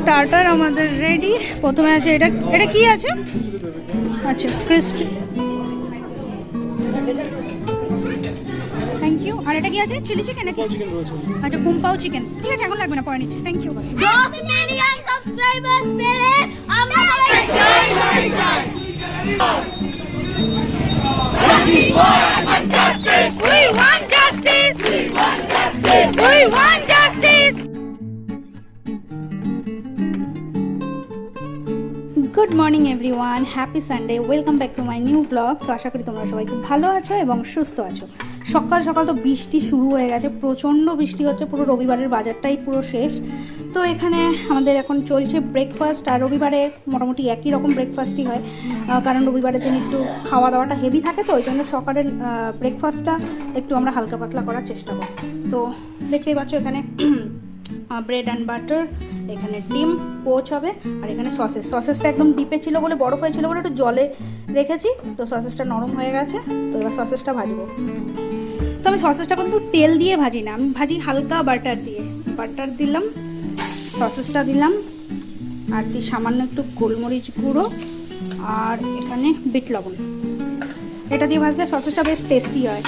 Starter আমাদের ready প্রথমে আছে এটা এটা কি আছে? আচ্ছা ক্রিসপি থ্যাংক ইউ আর এটা কি আছে? চিলি চিকেন নাকি? আচ্ছা কুম্পাও চিকেন ঠিক আছে এখন লাগবে না পরে নিচ্ছি। থ্যাংক ইউ দশ মিলিয়ন সাবস্ক্রাইবার্স পেলে আমরা সবাই We want justice! We! Good morning everyone happy Sunday welcome back to my new blog তো আশা করি তোমরা সবাই খুব ভালো আছো এবং সুস্থ আছো। সকাল সকাল তো বৃষ্টি শুরু হয়ে গেছে, প্রচণ্ড বৃষ্টি হচ্ছে, পুরো রবিবারের বাজারটাই পুরো শেষ। তো এখানে আমাদের এখন চলছে ব্রেকফাস্ট আর রবিবারে মোটামুটি একই রকম ব্রেকফাস্টই হয়। কারণ রবিবারের দিন একটু খাওয়া দাওয়াটা হেভি থাকে, তো ওই জন্য সকালের ব্রেকফাস্টটা একটু আমরা হালকা পাতলা করার চেষ্টা করি তো দেখতেই পাচ্ছ এখানে ব্রেড অ্যান্ড বাটার এখানে ডিম, পোচ হবে, আর এখানে সসেস সসেসটা একদম ডিপে ছিল বলে, বরফ হয়েছিল বলে একটু জলে রেখেছি, তো সসেসটা নরম হয়ে গেছে, তো এবার সসেসটা ভাজবো। তো আমি সসেসটা কিন্তু তেল দিয়ে ভাজি না, আমি ভাজি হালকা বাটার দিয়ে। বাটার দিলাম সসেসটা দিলাম, আর দিই সামান্য একটু গোলমরিচ গুঁড়ো, আর এখানে বিট লবণ। এটা দিয়ে ভাজলে সসেসটা বেশ টেস্টি হয়।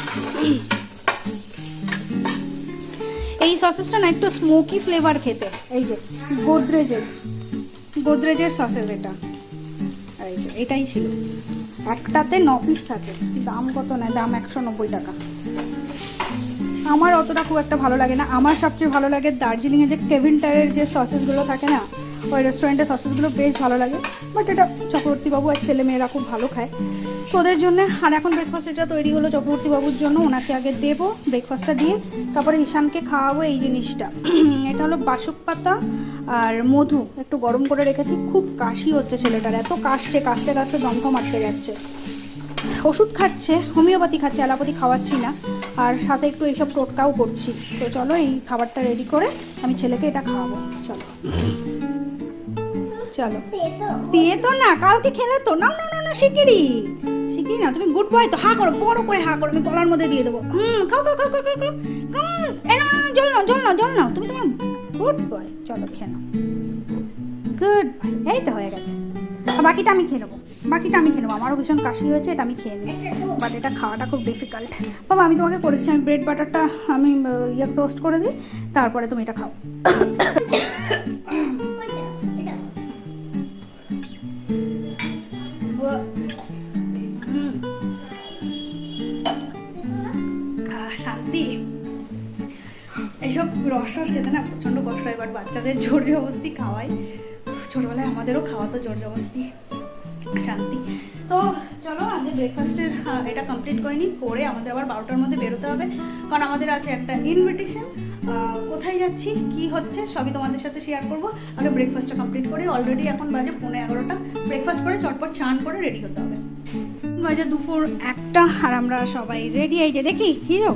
এই সসেসটা না একটু স্মোকি ফ্লেভার খেতে। এই যে, গোদরেজের গোদরেজের সসেস এটা। এই যে, এটাই ছিল। একটাতে ন পিস থাকে, দাম কত নেয় দাম একশো নব্বই টাকা। আমার অতটা খুব একটা ভালো লাগে না। আমার সবচেয়ে ভালো লাগে দার্জিলিংয়ে যে কেভিন টায়ারের যে সসেসগুলো থাকে না ওই রেস্টুরেন্টের সসেসগুলো বেশ ভালো লাগে বাট এটা চক্রবর্তীবাবু আর ছেলে মেয়েরা খুব ভালো খায়। তো ওদের জন্য, আর এখন ব্রেকফাস্ট এটা তৈরি হলো চক্রবর্তীবাবুর জন্য, ওনাকে আগে দেবো ব্রেকফাস্টটা দিয়ে, তারপরে ঈশানকে খাওয়াবো এই জিনিসটা। এটা হলো বাসক পাতা আর মধু, একটু গরম করে রেখেছি, খুব কাশি হচ্ছে ছেলেটার, এত কাশছে, কাশতে কাশতে দমকম আটকে যাচ্ছে। ওষুধ খাচ্ছে, হোমিওপ্যাথি খাচ্ছে, অ্যালোপ্যাথি খাওয়াচ্ছি না, আর সাথে একটু এইসব টোটকাও করছি। তো চলো এই খাবারটা রেডি করে আমি ছেলেকে এটা খাওয়াবো, চলো। চলো। দিয়ে তো না কালকে খেলে তো। না না না না শিগগিরই। না তুমি গুড বয় তো। হা করো বড় করে হা করো আমি গলার মধ্যে দিয়ে দেবো। হুম খাও খাও খাও খাও খাও খাও। হুম, এই না না না জল নাও জল নাও জল নাও। তুমি তোমার গুড বয় চলো খেয়ে নাও। গুড বয় এই তো হয়ে গেছে। বাকিটা আমি খেয়ে নেব। বাকিটা আমি খেয়ে নেব। আমারও ভীষণ কাশি হয়েছে এটা আমি খেয়ে নিই। বাট এটা খাওয়াটা খুব ডিফিকাল্ট বাবা আমি তোমাকে করেছি আমি ব্রেড বাটারটা আমি ইয়ে টোস্ট করে দিই। তারপরে তুমি এটা খাও। টস খেতে না প্রচণ্ড কষ্ট হয় বাট বাচ্চাদের জোর জবস্তি খাওয়াই। ছোটবেলায় আমাদেরও খাওয়াতো জোর জবস্তি শান্তি। তো চলো, আগে ব্রেকফাস্টের এটা কমপ্লিট করে নিই করে আমাদের আবার বারোটার মধ্যে বেরোতে হবে। কারণ আমাদের আছে একটা ইনভিটেশন কোথায় যাচ্ছি, কি হচ্ছে, সবই তোমাদের সাথে শেয়ার করব। আগে ব্রেকফাস্টটা কমপ্লিট করি অলরেডি এখন বাজে পৌনে এগারোটা। ব্রেকফাস্ট করে চটপট চান করে রেডি হতে হবে। বাজে দুপুর একটা, আর আমরা সবাই রেডি এই যে দেখি হিরো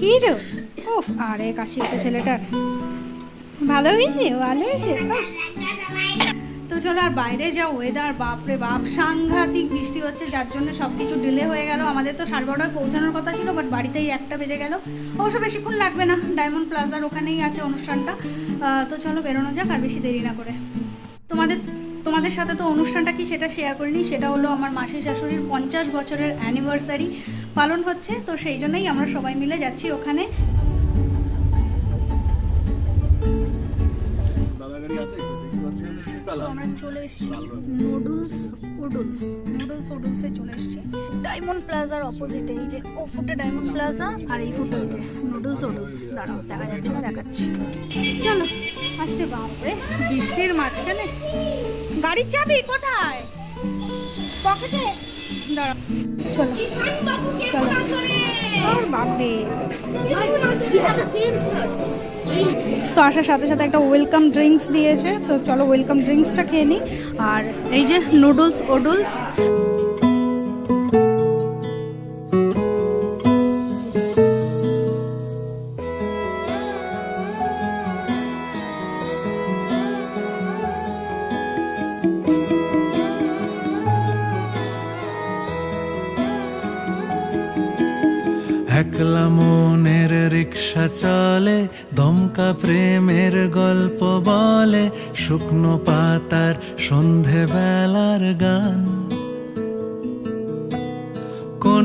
হিরো ও আরে কাশি হচ্ছে ছেলেটার ভালো হয়েছে? ভালো হয়েছে? তো চলো আর বাইরে যা ওয়েদার বাপরে বাপ, সাংঘাতিক বৃষ্টি হচ্ছে, যার জন্য সব কিছু ডিলে হয়ে গেল। আমাদের তো সাড়ে বারোটায় পৌঁছানোর কথা ছিল বাট বাড়িতেই একটা বেজে গেল। অবশ্য বেশিক্ষণ লাগবে না ডায়মন্ড প্লাজার ওখানেই আছে অনুষ্ঠানটা। তো চলো বেরোনো যাক, আর বেশি দেরি না করে। তোমাদের তোমাদের সাথে তো অনুষ্ঠানটা কি সেটা শেয়ার করিনি, সেটা হলো আমার মাসি শাশুড়ির পঞ্চাশ বছরের অ্যানিভার্সারি পালন হচ্ছে, তো সেই জন্যই আমরা সবাই মিলে যাচ্ছি ওখানে। তো আমরা চলে এসেছি নুডলস উডুলস নুডলস উডুলসে চলে এসেছি। ডায়মন্ড প্লাজার অপোজিটে এই যে ও ফুটে ডায়মন্ড প্লাজা আর এই ফুটে এই যে নুডলস উডুলস দাঁড়াও দেখা যাচ্ছে না দেখাচ্ছি। চলো আসতে বাপরে বৃষ্টির মাঝখানে। গাড়ির চাবি কোথায়? পকেটে? দাঁড়াও চলো চলো। আর বাপরে। তো আসার সাথে সাথে একটা ওয়েলকাম ড্রিঙ্কস দিয়েছে। তো চলো ওয়েলকাম ড্রিঙ্কসটা খেয়ে নিই। আর এই যে নুডলস ওডুলস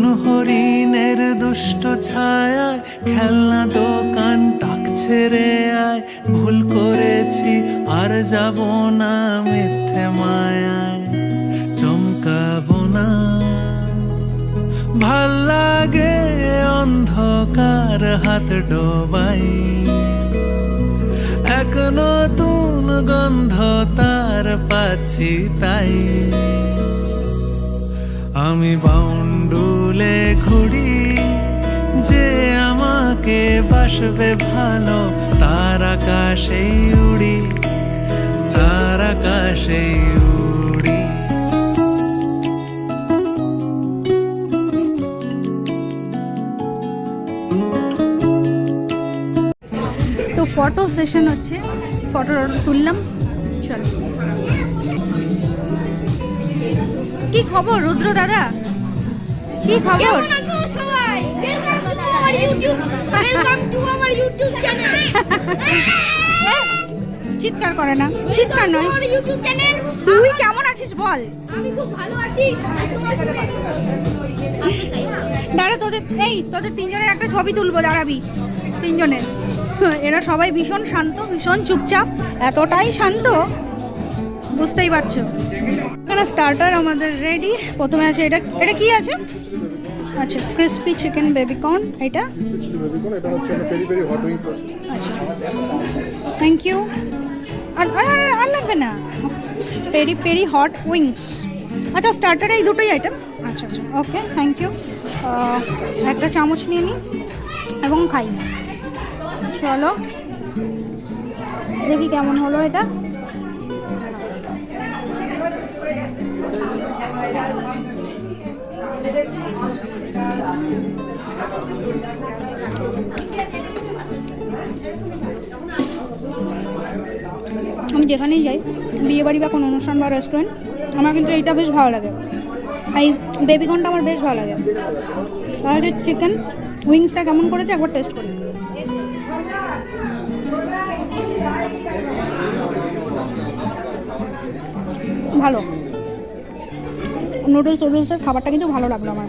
কোন হরিণের দুষ্ট ছায়ায়, খেলনা দোকান ডাকছে ছেড়ে আয়। ভুল করেছি, আর যাব না মিথ্যে মায়ায়। চমকাবো না। ভালো লাগে অন্ধকার হাত ডোবাই। এক নতুন গন্ধ তার পাচ্ছি তাই। আমি বাউন্ডুলে ঘুরি যে আমাকে বাসবে ভালো, তার আকাশে উড়ি, তার আকাশে তো ফটো সেশন হচ্ছে। ফটো তুললাম। চলো। কি খবর, রুদ্র দাদা? কি খবর? চ্যানেল চিৎকার করে না চিৎকার নয়। আমার ইউটিউব চ্যানেল তুই কেমন আছিস বল। আমি খুব ভালো আছি। দাঁড়া তোদের এই তোদের তিনজনের একটা ছবি তুলবো দাঁড়াবি। তিনজনের। এরা সবাই ভীষণ শান্ত ভীষণ চুপচাপ এতটাই শান্ত বুঝতেই পারছ। এখানে স্টার্টার আমাদের রেডি প্রথমে আছে এটা এটা কি আছে? আচ্ছা ক্রিসপি চিকেন চিলি বেবিকর্ন এটা? আচ্ছা। থ্যাংক ইউ আর- আর লাগবে না। পেরি পেরি হট উইংস আচ্ছা স্টার্টারে এই দুটোই আইটেম আচ্ছা আচ্ছা ওকে থ্যাংক ইউ একটা চামচ নিয়ে নিই এবং খাই। চলো, দেখি কেমন হলো এটা। আমি যেখানেই যাই বিয়ে বাড়ি বা কোনো অনুষ্ঠান বা রেস্টুরেন্ট আমার কিন্তু এইটা বেশ ভালো লাগে। এই বেবিকনটা আমার বেশ ভালো লাগে। তাহলে চিকেন উইংসটা কেমন করেছে একবার টেস্ট করি। ভালো। নুডলস টুডলসের খাবারটা কিন্তু ভালো লাগল আমার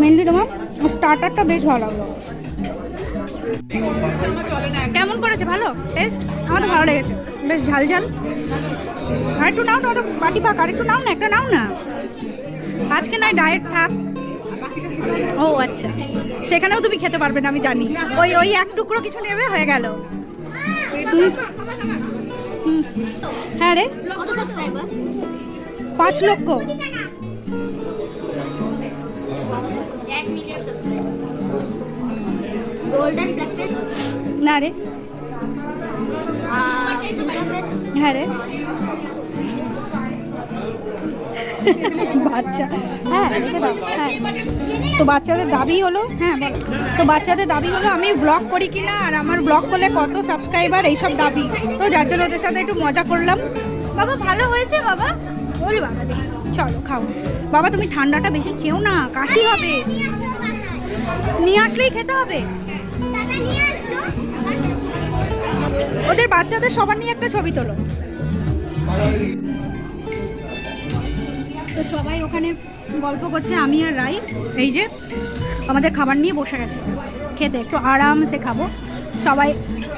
মেনলি তোমার স্টার্টারটা বেশ ভালো লাগল। কেমন করেছে? ভালো? টেস্ট আমার তো ভালো লেগেছে। বেশ ঝাল ঝাল। আর একটু নাও তোমার তো বাটি পাক। আর একটু নাও না একটা নাও না। আজকে নয় ডায়েট থাক। ও আচ্ছা। সেখানেও তুমি খেতে পারবে না আমি জানি। ওই ওই এক টুকরো কিছু নেবে হয়ে গেল। হ্যাঁ রে। পাঁচ লক্ষ। গোল্ডেন ব্ল্যাক পেজ না রে। হ্যাঁ রে। বাচ্চা। হ্যাঁ পারব, হ্যাঁ। তো বাচ্চাদের দাবি হলো হ্যাঁ বলো। তো বাচ্চাদের দাবি হলো আমি ব্লগ করি কিনা আর আমার ব্লগ করলে কত সাবস্ক্রাইবার এইসব দাবি। তো যার জন্য ওদের সাথে একটু মজা করলাম। বাবা ভালো হয়েছে বাবা? বলি বাবা চলো খাও। বাবা তুমি ঠান্ডাটা বেশি খেও না কাশি হবে। নিয়ে আসলেই খেতে হবে। ওদের বাচ্চাদের সবার নিয়ে একটা ছবি তোলো। তো সবাই ওখানে গল্প করছে, আমি আর রাই। এই যে, আমাদের খাবার নিয়ে বসে গেছে। খেতে, একটু আরামসে খাব। সবাই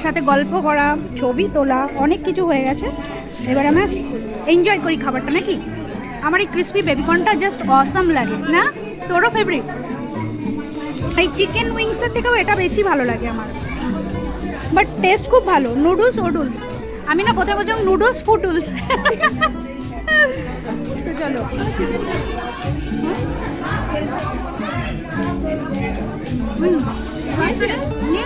সাথে গল্প করা, ছবি তোলা, অনেক কিছু হয়ে গেছে। এবার আমরা এনজয় করি খাবারটা, নাকি? আমার এই ক্রিসপি বেবিকর্নটা জাস্ট অসাম লাগে, না? তোরও ফেভারিট এই চিকেন উইংসের থেকেও এটা বেশি ভালো লাগে আমার। বাট টেস্ট খুব ভালো। নুডলস ওডুলস আমি না কোথায় বলছিলাম নুডলস ফুডুলস তো চলো। নিয়ে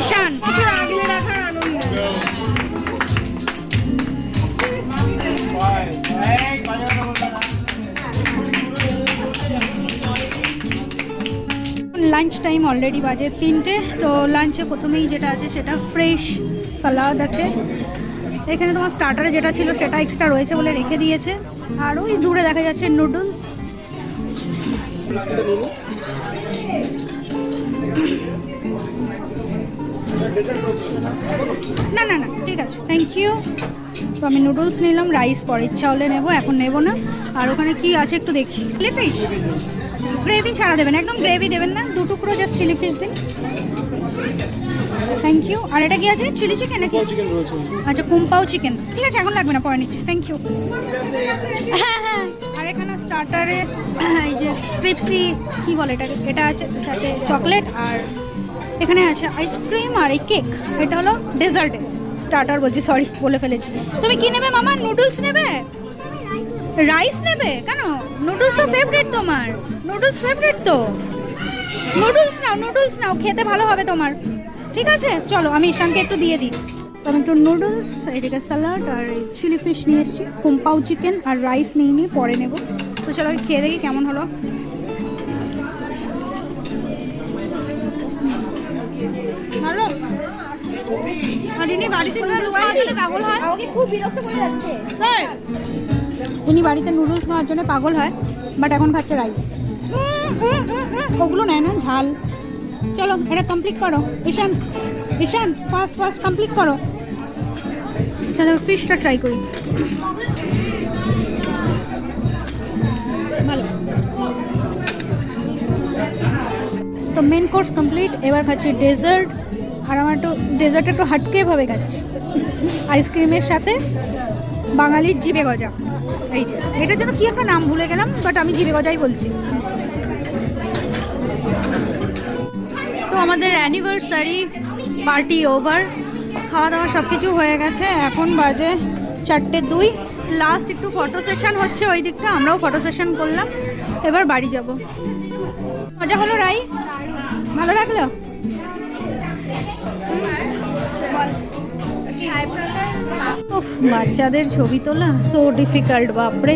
ঈশান। লাঞ্চ টাইম অলরেডি বাজে তিনটে, তো লাঞ্চে প্রথমেই যেটা আছে সেটা ফ্রেশ সালাদ আছে। এখানে তোমার স্টার্টারে যেটা ছিল সেটা এক্সট্রা রয়েছে বলে রেখে দিয়েছে। আর ওই দূরে দেখা যাচ্ছে নুডলস না না না ঠিক আছে থ্যাংক ইউ তো আমি নুডলস নিলাম রাইস পরে ইচ্ছা হলে নেব এখন নেব না। আর ওখানে কি আছে একটু দেখি। চিলি ফিশ গ্রেভি ছাড়া দেবেন একদম গ্রেভি দেবেন না দু টুকরো জাস্ট চিলি ফিশ দিন। থ্যাংক ইউ আর এটা কি আছে চিলি চিকেন নাকি? আচ্ছা কুম্পাও চিকেন ঠিক আছে এখন লাগবে না পরে নিচ্ছি। থ্যাংক ইউ হ্যাঁ হ্যাঁ। এখানে এই যে ক্রিপসি কি বলে এটাকে? এটা আছে সাথে চকলেট আর এখানে আছে আইসক্রিম আর এই কেক এটা হলো ডেজার্টে স্টার্টার বলছি সরি বলে ফেলেছি। তুমি কি নেবে মামা? নুডলস নেবে? রাইস নেবে? কেন? নুডলস তো ফেভারিট তোমার। নুডলস ফেভারিট তো। নুডলস নাও নুডলস নাও, খেতে ভালো হবে তোমার। ঠিক আছে? চলো, আমি ঈশানকে একটু দিয়ে দিই। তো আমি একটু নুডলস এদিকে স্যালাড আর চিলি ফিশ নিয়ে এসেছি। কুম্পাও চিকেন আর রাইস নিয়ে নিয়ে পরে নেব। তো চলো খেয়ে দেখি কেমন হলো। ভালো। বাড়িতে নুডলস খাওয়ার জন্য পাগল হয়? খুব বিরক্ত করে যাচ্ছে। তাই? বাড়িতে নুডলস খাওয়ার জন্য পাগল হয় বাট এখন খাচ্ছে রাইস ওগুলো নেয় না ঝাল। চলো এটা কমপ্লিট করো। Ishan Ishan first first complete করো। চলো ফিশটা ট্রাই করি। তো মেন কোর্স কমপ্লিট এবার খাচ্ছি ডেজার্ট আর আমার একটু ডেজার্ট একটু হাটকে ভাবে খাচ্ছি আইসক্রিমের সাথে বাঙালির জিবে গজা। এই যে, এটার জন্য কী একটা নাম ভুলে গেলাম বাট আমি জিবে গজাই বলছি। তো আমাদের অ্যানিভার্সারি পার্টি ওভার খাওয়া দাওয়া সব কিছু হয়ে গেছে, এখন বাজে চারটে দুই। লাস্ট একটু ফটো সেশন হচ্ছে ওই দিকটা, আমরাও ফটো সেশন করলাম। এবার বাড়ি যাব। মজা হলো, রাই? ভালো লাগল? বাচ্চাদের ছবি তোলা সো ডিফিকাল্ট বাপরে।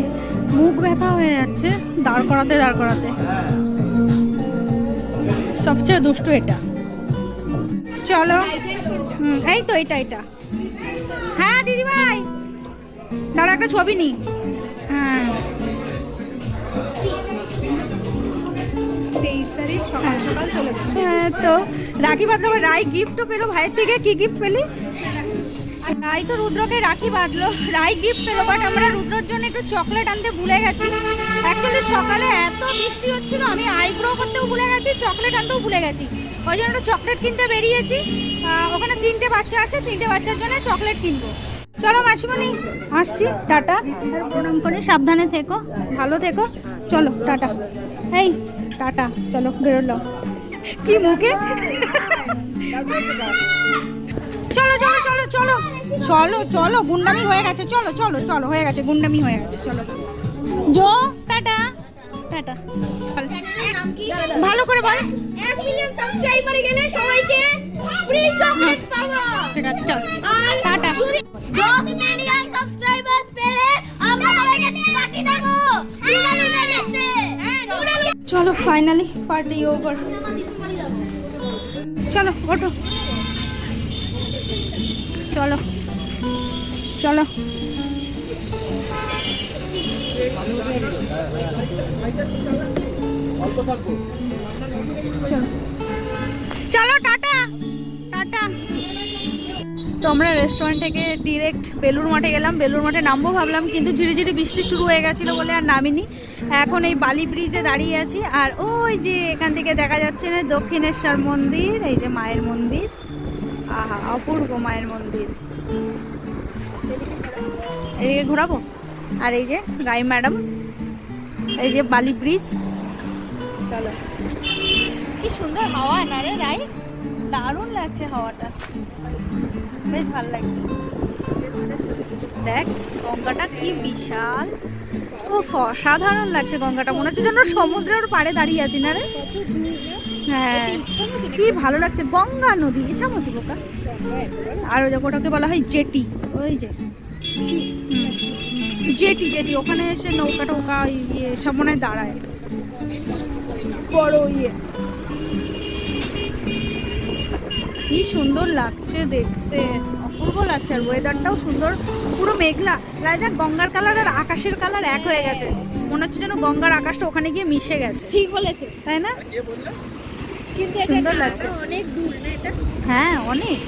মুখ ব্যথা হয়ে যাচ্ছে, দাঁড় করাতে দাঁড় করাতে। সবচেয়ে দুষ্টু এটা। চলো। এই তো এটা এটা। হ্যাঁ দিদি ভাই দাঁড়া একটা ছবি নি। হ্যাঁ। হ্যাঁ, তো রাখি বাঁধলো গিফটও পেল। ভাইয়ের থেকে কি গিফট পেলি? রাই তো রুদ্রকে রাখি বাঁধলো। রাই গিফট পেল বাট আমরা রুদ্রর জন্য একটু চকলেট আনতে ভুলে গেছি। অ্যাকচুয়ালি সকালে এত বৃষ্টি হচ্ছিল আমি আইব্রো করতেও ভুলে গেছি চকলেট আনতেও ভুলে গেছি। ওই জন্য একটু চকলেট কিনতে বেরিয়েছি। ওখানে তিনটে বাচ্চা আছে তিনটে বাচ্চার জন্য চকলেট কিনবো। চলো মাসিমণি, আসছি, টাটা। প্রণাম করে সাবধানে থেকো, ভালো থেকো। চলো, টাটা। এই, টাটা, চলো, বেরোলো। কি মুখে? চলো চলো চলো চলো চলো চলো, গুন্ডামি হয়ে গেছে, চলো চলো চলো, হয়ে গেছে, গুন্ডামি হয়ে গেছে, চলো। জো, টাটা। টাটা। ভালো করে বল। মিলিয়ন সাবস্ক্রাইবার গেলে সবাইকে ফ্রি চকলেট পাবো। ঠিক আছে চল। টাটা। 10 মিলিয়ন সাবস্ক্রাইবার পেলে আমরা সবাইকে পার্টি দেব। নুডল উঠে গেছে। হ্যাঁ নুডল চলো ফাইনালি পার্টি ওভার চলো ওঠো। চলো। চলো। চলো, টাটা। টাটা। তো আমরা রেস্টুরেন্ট থেকে ডিরেক্ট বেলুর মাঠে গেলাম। বেলুর মাঠে নামবো ভাবলাম, কিন্তু ঝিরিঝিরি বৃষ্টি শুরু হয়ে গেছিল বলে আর নামিনি। এখন এই বালি ব্রিজে দাঁড়িয়ে আছি। আর ওই যে এখান থেকে দেখা যাচ্ছে না, দক্ষিণেশ্বর মন্দির, এই যে মায়ের মন্দির। আহা, অপূর্ব মায়ের মন্দির। এদিকে ঘোরাবো? আর এই যে রাই ম্যাডাম এই যে বালি ব্রিজ। চলো। কি সুন্দর হাওয়া না রে রাই? দারুণ লাগছে হাওয়াটা। বেশ ভালো লাগছে। দেখ গঙ্গাটা কি বিশাল। ও অসাধারণ লাগছে গঙ্গাটা। মনে হচ্ছে যেন সমুদ্রের পাড়ে দাঁড়িয়ে আছি না রে? হ্যাঁ। কি ভালো লাগছে। গঙ্গা নদী ইচ্ছামতি বোকা। আর ওই যে ওটাকে বলা হয় জেটি। ওই যে। হুম। Jetty jetty. ওখানে এসে নৌকা টৌকা ইয়ে সব মনে হয় দাঁড়ায়। বড় ইয়ে। কি সুন্দর লাগছে দেখতে। অপূর্ব লাগছে। আর ওয়েদারটাও সুন্দর। পুরো মেঘলা। রাজা গঙ্গার কালার আর আকাশের কালার এক হয়ে গেছে। মনে হচ্ছে যেন গঙ্গার আকাশটা ওখানে গিয়ে মিশে গেছে। ঠিক বলেছ। তাই না? কিন্তু সুন্দর লাগছে। অনেক দূর না এটা? হ্যাঁ অনেক।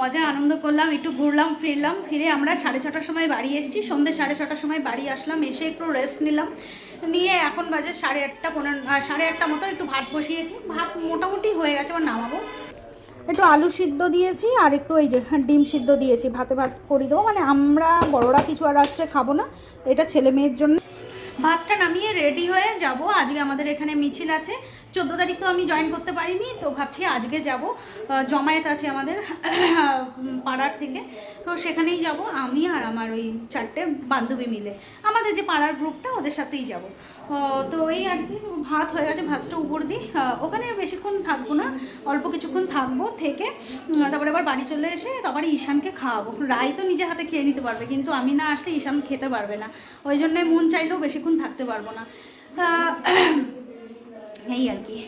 মজা, আনন্দ করলাম, একটু ঘুরলাম, ফিরলাম, ফিরে আমরা সাড়ে ছটার সময় বাড়ি এসেছি। সন্ধ্যে সাড়ে ছটার সময় বাড়ি আসলাম, এসে একটু রেস্ট নিলাম। নিয়ে এখন বাজে সাড়ে আটটা পনেরো সাড়ে আটটা মতো একটু ভাত বসিয়েছি। ভাত মোটামুটি হয়ে গেছে, এবার নামাবো। একটু আলু সিদ্ধ দিয়েছি, আর একটু এই যে ডিম সিদ্ধ দিয়েছি, ভাতে ভাত করে দেবো। মানে আমরা বড়রা কিছু আর রাত্রে খাব না, এটা ছেলে মেয়ের জন্য। ভাতটা নামিয়ে রেডি হয়ে যাব। আজকে আমাদের এখানে মিছিল আছে চোদ্দ তারিখ তো আমি জয়েন করতে পারিনি, তো ভাবছি আজকে যাব। জমায়েত আছে আমাদের পাড়ার থেকে। তো সেখানেই যাব, আমি আর আমার ওই চারটে বান্ধবী মিলে। আমাদের যে পাড়ার গ্রুপটা ওদের সাথেই যাব। তো এই আর কি, ভাত হয়ে গেছে, ভাতটা উপর দিই ওখানে বেশিক্ষণ থাকব না, অল্প কিছুক্ষণ থাকব থেকে। তারপরে আবার বাড়ি চলে এসে তারপরে ঈশানকে খাওয়াবো। রায় তো নিজে হাতে খেয়ে নিতে পারবে, কিন্তু আমি না আসলে ঈশান খেতে পারবে না। ওই জন্যে মন চাইলেও বেশিক্ষণ থাকতে পারব না। এই আর কি।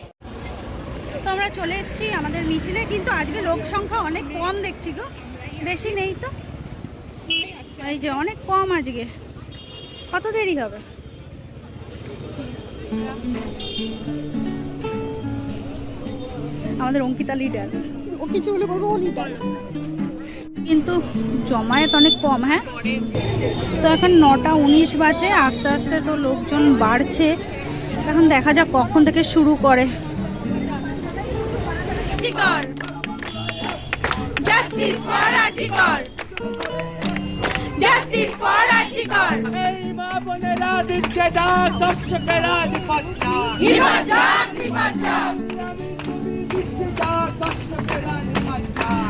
তো আমরা চলে এসেছি আমাদের মিছিলে, কিন্তু আজকে লোক সংখ্যা অনেক কম দেখছি গো। বেশি নেই তো? এই যে অনেক কম আজকে। কত দেরি হবে? আমাদের অঙ্কিতা লিডার ও কিছু হলে বলব, ও লিডার কিন্তু জমায়েত অনেক কম হ্যাঁ? তো এখন নটা উনিশ বাজে, আস্তে আস্তে তো লোকজন বাড়ছে। এখন দেখা যাক কখন থেকে শুরু করে। Justice for article justice for article এই মা বোনেরা দিচ্ছে ডাক দর্শকেরা দিপাচ্ছা। দিচ্ছে ডাক দর্শকেরা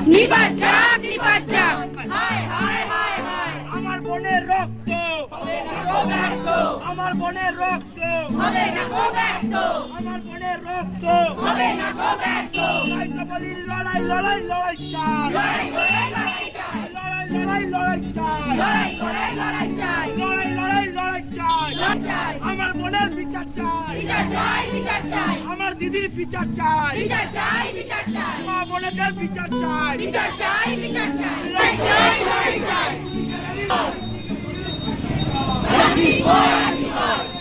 দিপাচ্ছা। আমার বোনের রক্ত ব্যর্থ। আমার বোনের রক্ত। হবে না গো ব্যর্থ। আমার বোনের রক্ত। হবে না গো ব্যর্থ। তাই তো বলি লড়াই লড়াই লড়াই চাই লড়াই করে লড়াই চাই লড়াই লড়াই চাই লড়াই করে লড়াই চাই লড়াই লড়াই লড়াই চাই আমার বোনের বিচার চাই। বিচার চাই বিচার চাই। আমার দিদির বিচার চাই। বিচার চাই বিচার চাই। মা বোনেদের বিচার চাই। বিচার চাই বিচার চাই। লড়াই চাই লড়াই চাই। Assim fora, vitória!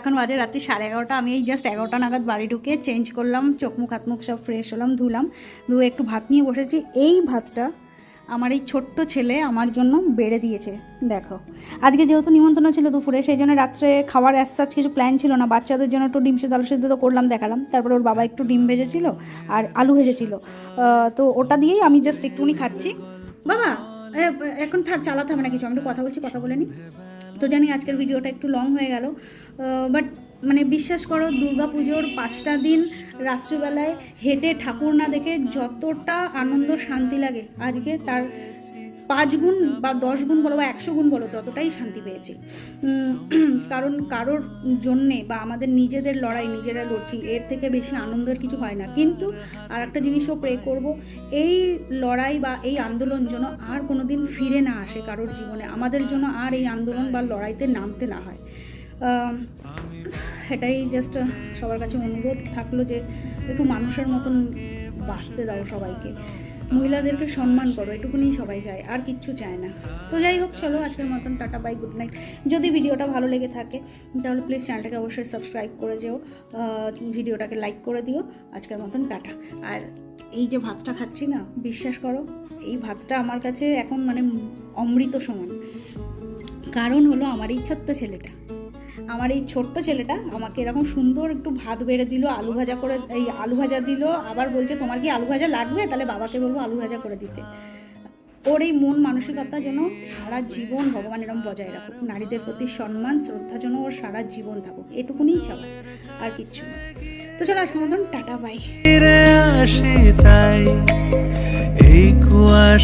এখন বাজে রাত্রি সাড়ে এগারোটা। আমি এই জাস্ট এগারোটা নাগাদ বাড়ি ঢুকে চেঞ্জ করলাম, চোখ মুখ হাত মুখ সব ফ্রেশ হলাম, ধুলাম, ধুয়ে একটু ভাত নিয়ে বসেছি। এই ভাতটা আমার এই ছোট্ট ছেলে আমার জন্য বেড়ে দিয়েছে, দেখো। আজকে যেহেতু নিমন্ত্রণ ছিল দুপুরে, সেই জন্য রাত্রে খাওয়ার অ্যাসাজ কিছু প্ল্যান ছিল না। বাচ্চাদের জন্য একটু ডিম সেদ্ধ, আলু সেদ্ধ তো করলাম, দেখালাম। তারপরে ওর বাবা একটু ডিম ভেজেছিল আর আলু ভেজেছিল। তো ওটা দিয়েই আমি জাস্ট একটুখানি খাচ্ছি। বাবা এখন থাক, চালাতে হবে না কিছু। আমি একটু কথা বলছি, কথা বলে নিই তো জানি আজকের ভিডিওটা একটু লং হয়ে গেল। বাট মানে বিশ্বাস করো দুর্গা পুজোর পাঁচটা দিন রাত্রিবেলায় হেঁটে ঠাকুর না দেখে যতটা আনন্দ শান্তি লাগে, আজকে তার পাঁচ গুণ বা দশ গুণ বলো বা একশো গুণ বলো, ততটাই শান্তি পেয়েছি। কারণ কারোর জন্যে বা আমাদের নিজেদের লড়াই, নিজেরা লড়ছি, এর থেকে বেশি আনন্দের কিছু হয় না। কিন্তু আর একটা জিনিসও প্রে করব, এই লড়াই বা এই আন্দোলন যেন আর কোনো দিন ফিরে না আসে কারোর জীবনে, আমাদের জন্য আর এই আন্দোলন বা লড়াইতে নামতে না হয়। এটাই জাস্ট সবার কাছে অনুরোধ থাকল যে একটু মানুষের মতন বাঁচতে দাও সবাইকে। মহিলাদেরকে সম্মান করো, এটুকুনি সবাই চায়, আর কিচ্ছু চায় না। তো যাই হোক, চলো আজকের মতন, টাটা বাই গুড নাইট যদি ভিডিওটা ভালো লেগে থাকে, তাহলে প্লিজ চ্যানেলটাকে অবশ্যই সাবস্ক্রাইব করে যেও ভিডিওটাকে লাইক করে দিও। আজকের মতন, টাটা। আর এই যে ভাতটা খাচ্ছি না, বিশ্বাস করো, এই ভাতটা আমার কাছে এখন মানে অমৃত সমান। কারণ হলো আমার এই ছোট্ট ছেলেটা। আমার এই ছোট্ট ছেলেটা আমাকে এরকম সুন্দর একটু ভাত বেড়ে দিল, আলু ভাজা করে, এই আলু ভাজা দিল, আবার বলছে, তোমার কি আলু ভাজা লাগবে? তাহলে বাবাকে বলব আলু ভাজা করে দিতে। ওর এই মন মানসিকতা যেন সারা জীবন ভগবান এরকম বজায় রাখুক, নারীদের প্রতি সম্মান, শ্রদ্ধা যেন ওর সারা জীবন থাকুক, এটুকুনিই চাওয়া, আর কিচ্ছু না। তো চলো, আজকের মতন টাটা বাই